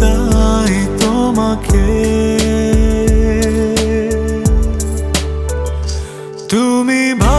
তাই তোমাকে। তুমি ভা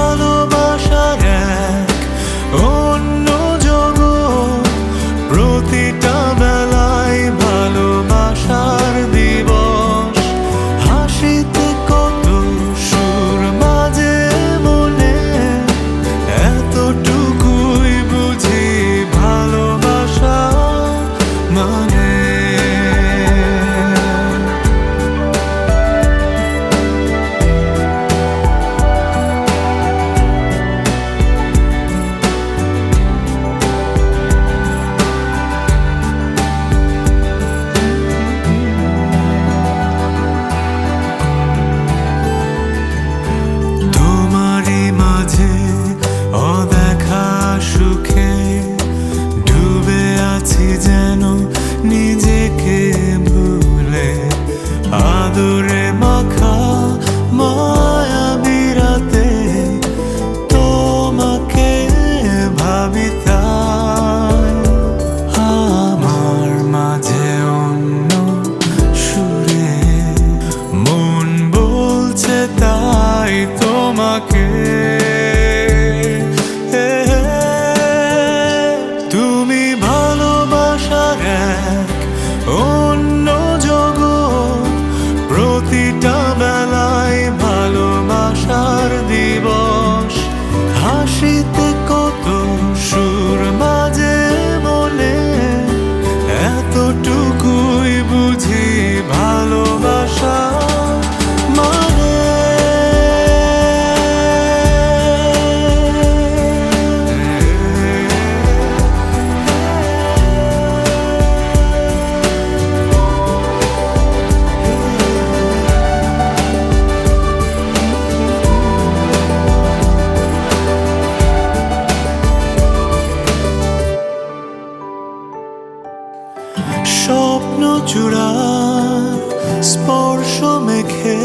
স্পর্শ মেখে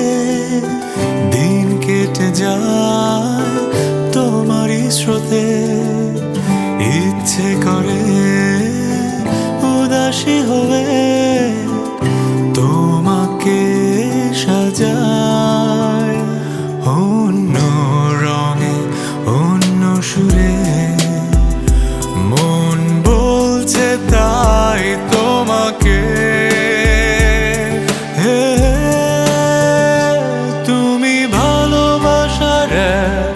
দিন কেটে যায় তোমারই স্রোতে। ইচ্ছে করে উদাসী হবে তোমাকে সাজায়। অন্য রঙে, অন্য সুরে মন বলছে, তাই তোমাকে care.